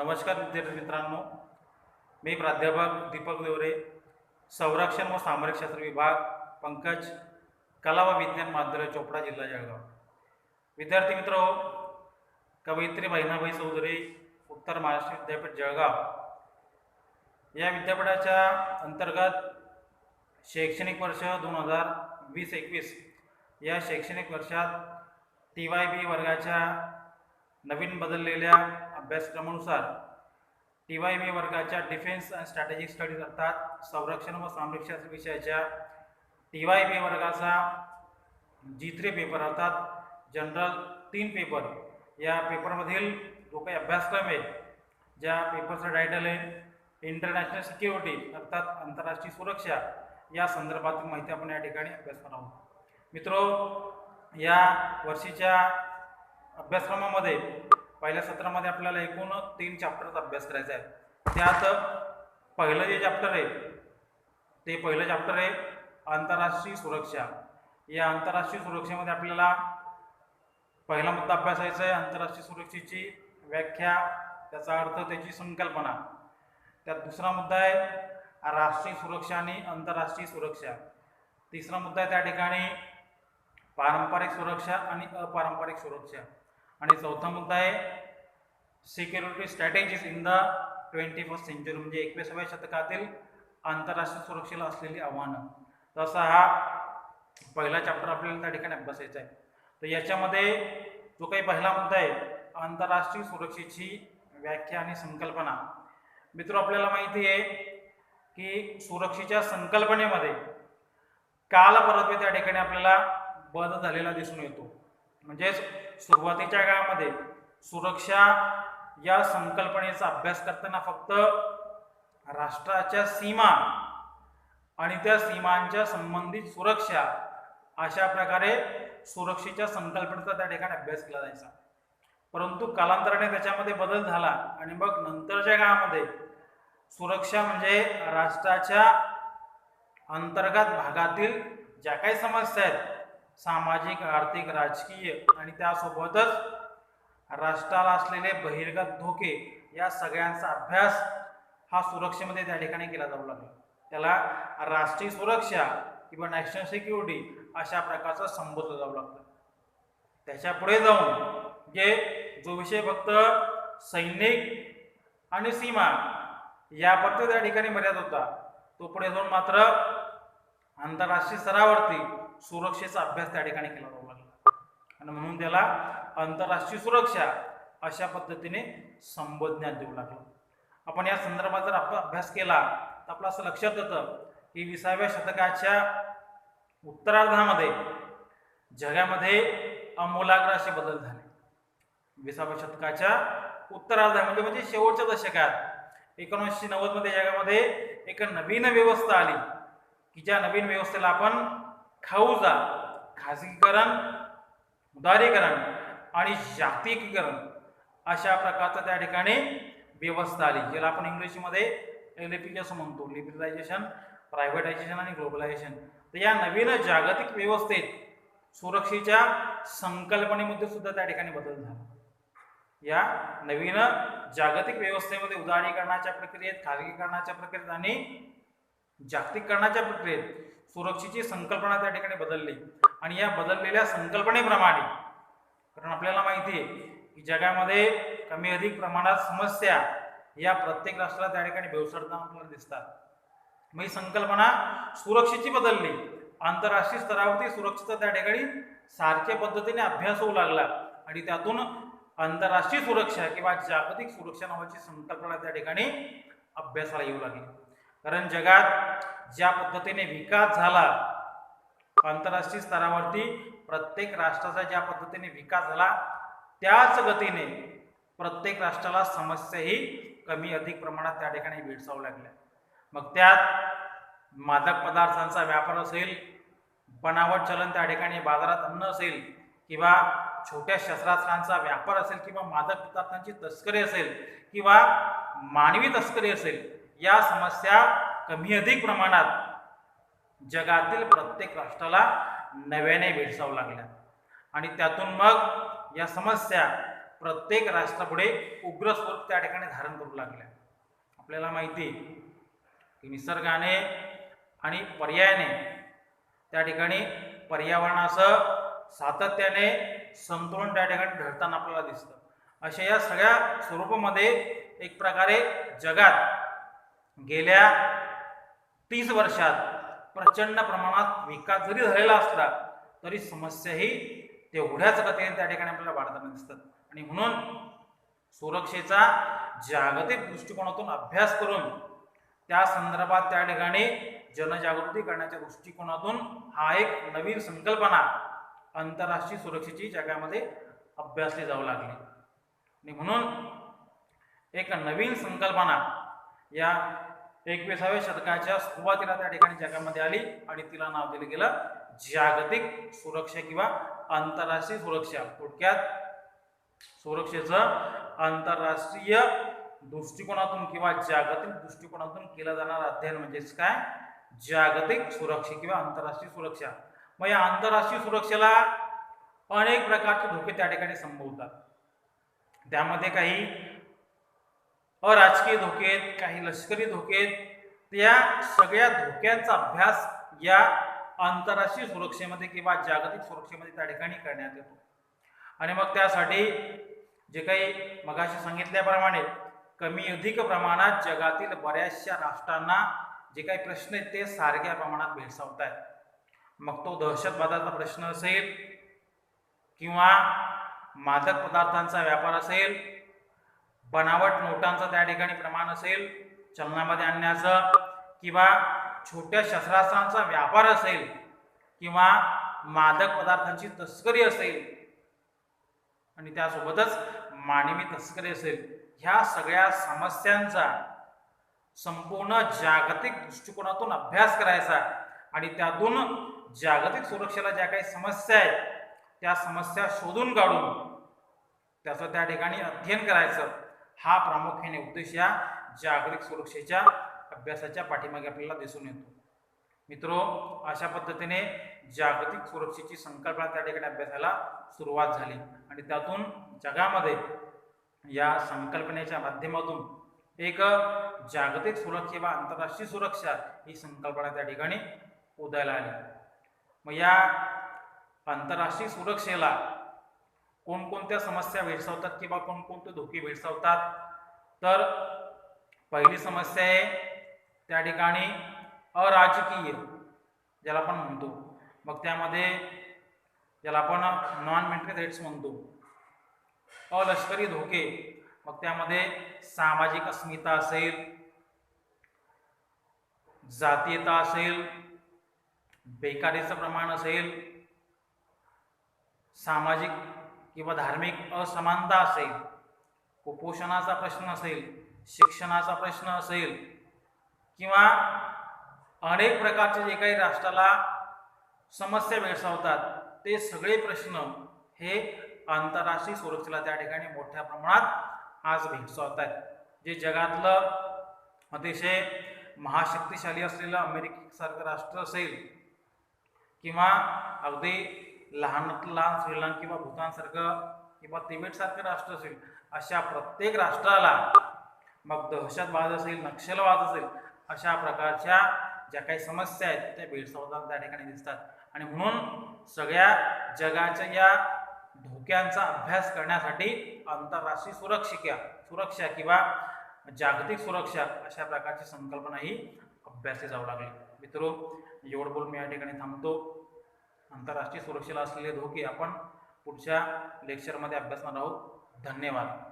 नमस्कार विद्यार्थी मित्रांनो. मी प्राध्यापक दीपक देवरे संरक्षण व सामरिकशास्त्र विभाग पंकज कला व विज्ञान महाविद्यालय चोपडा जिल्हा जळगाव. विद्यार्थी मित्र कवयित्री बहिणाबाई चौधरी उत्तर महाराष्ट्र विद्यापीठ जळगाव. या विद्यापीठाच्या अंतर्गत शैक्षणिक वर्ष दोन हजार वीस एकवीस या शैक्षणिक वर्षात टी वाय बी वर्गाच्या नवीन बदललेल्या अभ्यासक्रमानुसार टी वाय बी वर्गाच्या डिफेन्स अँड स्ट्रॅटेजिक स्टडीज अर्थात संरक्षण व संरक्षण विषयाच्या टी वाय बी वर्गाचा जी थ्री पेपर अर्थात जनरल तीन पेपर या पेपरमधील जो काही अभ्यासक्रम आहे ज्या पेपरचं टायटल आहे इंटरनॅशनल सिक्युरिटी अर्थात आंतरराष्ट्रीय सुरक्षा या संदर्भातील माहिती आपण या ठिकाणी अभ्यास आहोत. मित्रो या वर्षीच्या अभ्यासक्रमामध्ये पहिल्या सत्रामध्ये आपल्याला एकूण तीन चॅप्टरचा अभ्यास करायचा आहे. त्यात पहिलं जे चॅप्टर आहे ते पहिलं चॅप्टर आहे आंतरराष्ट्रीय सुरक्षा. या आंतरराष्ट्रीय सुरक्षेमध्ये आपल्याला पहिला मुद्दा अभ्यासायचा आहे आंतरराष्ट्रीय सुरक्षेची व्याख्या त्याचा अर्थ त्याची संकल्पना. त्यात दुसरा मुद्दा आहे राष्ट्रीय सुरक्षा आणि आंतरराष्ट्रीय सुरक्षा. तिसरा मुद्दा आहे त्या ठिकाणी पारंपरिक सुरक्षा आणि अपारंपरिक सुरक्षा. आणि चौथा मुद्दा आहे security strategies in the twenty first century म्हणजे एकविसाव्या शतकातील आंतरराष्ट्रीय सुरक्षेला असलेली आव्हानं. तसा हा पहिला चॅप्टर आपल्याला त्या ठिकाणी अभ्यासायचा आहे. तर याच्यामध्ये जो काही पहिला मुद्दा आहे आंतरराष्ट्रीय सुरक्षेची व्याख्या आणि संकल्पना. मित्र आपल्याला माहिती आहे की सुरक्षेच्या संकल्पनेमध्ये कालपरत्वे त्या ठिकाणी आपल्याला बदल झालेला दिसून येतो. म्हणजेच सुरुवातीच्या काळामध्ये सुरक्षा या संकल्पनेचा अभ्यास करताना फक्त राष्ट्राच्या सीमा आणि त्या सीमांच्या संबंधित सुरक्षा अशा प्रकारे सुरक्षेच्या संकल्पनेचा त्या ठिकाणी अभ्यास केला जायचा. परंतु कालांतराने त्याच्यामध्ये बदल झाला आणि मग नंतरच्या काळामध्ये सुरक्षा म्हणजे राष्ट्राच्या अंतर्गत भागातील ज्या काही समस्या आहेत सामाजिक आर्थिक राजकीय आणि त्यासोबतच राष्ट्राला असलेले बहिर्गत धोके या सगळ्यांचा अभ्यास हा सुरक्षेमध्ये त्या ठिकाणी केला जाऊ लागला. त्याला राष्ट्रीय सुरक्षा किंवा नॅशनल सिक्युरिटी अशा प्रकारचं संबोधलं जाऊ लागतं त्याच्या पुढे जाऊन जे जो विषय फक्त सैनिक आणि सीमा यापर्यंत त्या ठिकाणी मर्याद होता तो पुढे जाऊन मात्र आंतरराष्ट्रीय स्तरावरती सुरक्षेचा अभ्यास त्या ठिकाणी केला जाऊ लागला. आणि म्हणून त्याला आंतरराष्ट्रीय सुरक्षा अशा पद्धतीने संबोधण्यात देऊ लागलं. आपण या संदर्भात जर आपण अभ्यास केला तर आपलं असं लक्षात येतं की विसाव्या शतकाच्या उत्तरार्धामध्ये जगामध्ये अमूलाग्र असे बदल झाले. विसाव्या शतकाच्या उत्तरार्धामध्ये म्हणजे, म्हणजे शेवटच्या दशकात एकोणीसशे नव्वदमध्ये जगामध्ये एक नवीन व्यवस्था आली की ज्या नवीन व्यवस्थेला आपण खाऊजा खाजगीकरण उदारीकरण आणि जागतिकीकरण अशा प्रकारचं त्या ठिकाणी व्यवस्था आली ज्याला आपण इंग्रजीमध्ये एल ए पी असं म्हणतो लिबरलायझेशन प्रायव्हेटायझेशन आणि ग्लोबलायझेशन तर या नवीन जागतिक व्यवस्थेत सुरक्षेच्या संकल्पनेमध्ये सुद्धा त्या ठिकाणी बदल झाला. या नवीन जागतिक व्यवस्थेमध्ये उदारीकरणाच्या प्रक्रियेत खाजगीकरणाच्या प्रक्रियेत आणि जागतिकरणाच्या प्रक्रियेत सुरक्षेची संकल्पना त्या ठिकाणी बदलली. आणि या बदललेल्या संकल्पनेप्रमाणे कारण आपल्याला माहिती आहे की जगामध्ये कमी अधिक प्रमाणात समस्या या प्रत्येक राष्ट्राला त्या ठिकाणी भेवसरताना आपल्याला दिसतात. मग ही संकल्पना सुरक्षेची बदलली. आंतरराष्ट्रीय स्तरावरती सुरक्षेचा त्या ठिकाणी सारख्या पद्धतीने अभ्यास होऊ लागला. आणि त्यातून आंतरराष्ट्रीय सुरक्षा किंवा जागतिक सुरक्षा नावाची संकल्पना त्या ठिकाणी अभ्यासाला येऊ लागली. कारण जगात ज्या पद्धतीने विकास झाला आंतरराष्ट्रीय स्तरावरती प्रत्येक राष्ट्राचा ज्या पद्धतीने विकास झाला त्याच गतीने प्रत्येक राष्ट्राला समस्याही कमी अधिक प्रमाणात त्या ठिकाणी भेडसावू लागल्या. मग त्यात मादक पदार्थांचा व्यापार असेल बनावट चलन त्या ठिकाणी बाजारात अन्न असेल किंवा छोट्या शस्त्रास्त्रांचा व्यापार असेल किंवा मादक पदार्थांची तस्करी असेल किंवा मानवी तस्करी असेल या समस्या कमी अधिक प्रमाणात जगातील प्रत्येक राष्ट्राला नव्याने भेडसावू लागल्या. आणि त्यातून मग या समस्या प्रत्येक राष्ट्रापुढे उग्र स्वरूप त्या ठिकाणी धारण करू लागल्या. आपल्याला माहिती आहे की निसर्गाने आणि पर्यायाने त्या ठिकाणी पर्यावरणासह सातत्याने संतुलन त्या ठिकाणी ढळताना आपल्याला दिसतं. अशा या सगळ्या स्वरूपामध्ये एक प्रकारे जगात गेल्या तीस वर्षात प्रचंड प्रमाणात विकास जरी झालेला असला तरी समस्याही तेवढ्याच गतीने त्या ठिकाणी आपल्याला वाढताना दिसतात. आणि म्हणून सुरक्षेचा जागतिक दृष्टिकोनातून अभ्यास करून त्या संदर्भात त्या ठिकाणी जनजागृती करण्याच्या दृष्टिकोनातून हा एक नवीन संकल्पना आंतरराष्ट्रीय सुरक्षेची जगामध्ये अभ्यासली जाऊ लागली. आणि म्हणून एक नवीन संकल्पना या एकविसाव्या शतकाच्या सुरुवातीला त्या ठिकाणी जगामध्ये आली आणि तिला नाव दिलं गेलं जागतिक सुरक्षा किंवा आंतरराष्ट्रीय सुरक्षा. थोडक्यात सुरक्षेचं आंतरराष्ट्रीय दृष्टिकोनातून किंवा जागतिक दृष्टिकोनातून केलं जाणारं अध्ययन म्हणजेच काय? जागतिक सुरक्षा किंवा आंतरराष्ट्रीय सुरक्षा. मग या आंतरराष्ट्रीय सुरक्षेला अनेक प्रकारचे धोके त्या ठिकाणी संभवतात. त्यामध्ये काही अराजकीय धोके आहेत काही लष्करी धोके आहेत त्या सगळ्या धोक्यांचा अभ्यास या आंतरराष्ट्रीय सुरक्षेमध्ये किंवा जागतिक सुरक्षेमध्ये त्या ठिकाणी करण्यात येतो. आणि मग त्यासाठी जे काही मगाशी सांगितल्याप्रमाणे कमी अधिक प्रमाणात जगातील बऱ्याचशा राष्ट्रांना जे काही प्रश्न आहेत ते सारख्या प्रमाणात भेडसावत आहेत मग तो दहशतवादाचा प्रश्न असेल किंवा मादक पदार्थांचा व्यापार असेल बनावट नोटांचं त्या ठिकाणी प्रमाण असेल चलनामध्ये आणण्याचं किंवा छोट्या शस्त्रास्त्रांचा व्यापार असेल किंवा मादक पदार्थांची तस्करी असेल आणि त्यासोबतच मानवी तस्करी असेल ह्या सगळ्या समस्यांचा संपूर्ण जागतिक दृष्टिकोनातून अभ्यास करायचा. आणि त्यातून जागतिक सुरक्षेला ज्या काही समस्या आहेत त्या समस्या शोधून काढून त्याचं त्या ठिकाणी अध्ययन करायचं. हा प्रामुख्याने उद्देश या जागतिक सुरक्षेच्या अभ्यासाच्या पाठीमागे आपल्याला दिसून येतो. मित्रो अशा पद्धतीने जागतिक सुरक्षेची संकल्पना त्या ठिकाणी अभ्यासाला सुरुवात झाली. आणि त्यातून जगामध्ये या संकल्पनेच्या माध्यमातून एक जागतिक सुरक्षा व आंतरराष्ट्रीय सुरक्षा ही संकल्पना त्या ठिकाणी उदयाला आली. मग या आंतरराष्ट्रीय सुरक्षेला कोणकोणत्या समस्या भेडसावतात किंवा कोणकोणते धोके भेडसावतात? तर पहिली समस्या आहे त्या ठिकाणी अराजकीय ज्याला आपण म्हणतो. मग त्यामध्ये ज्याला आपण नॉन मिलिटरी थ्रेट्स म्हणतो. अलष्करी धोके. मग त्यामध्ये सामाजिक अस्मिता असेल जातीयता असेल बेकारीचं प्रमाण असेल सामाजिक किंवा धार्मिक असमानता असेल कुपोषणाचा प्रश्न असेल शिक्षणाचा प्रश्न असेल किंवा अनेक प्रकारचे जे काही राष्ट्राला समस्या भेडसावतात ते सगळे प्रश्न हे आंतरराष्ट्रीय सुरक्षेला त्या ठिकाणी मोठ्या प्रमाणात आज भेडसावत आहेत जे जगातलं अतिशय महाशक्तिशाली असलेलं अमेरिकेसारखं राष्ट्र असेल किंवा अगदी लहानात लहान श्रीलंका किंवा भूतानसारखं किंवा तिबेटसारखं राष्ट्र असेल अशा प्रत्येक राष्ट्राला मग दहशतवाद असेल नक्षलवाद असेल अशा प्रकारच्या ज्या काही समस्या आहेत त्या भेडसावतात त्या ठिकाणी दिसतात. आणि म्हणून सगळ्या जगाच्या या धोक्यांचा अभ्यास करण्यासाठी आंतरराष्ट्रीय सुरक्षिका सुरक्षा किंवा जागतिक सुरक्षा अशा प्रकारची संकल्पना ही अभ्यासली जाऊ लागली. मित्रो एवढं बोलून मी या ठिकाणी थांबतो. आंतरराष्ट्रीय सुरक्षेला असलेले धोके आपण पुढच्या लेक्चरमध्ये अभ्यासणार आहोत. धन्यवाद.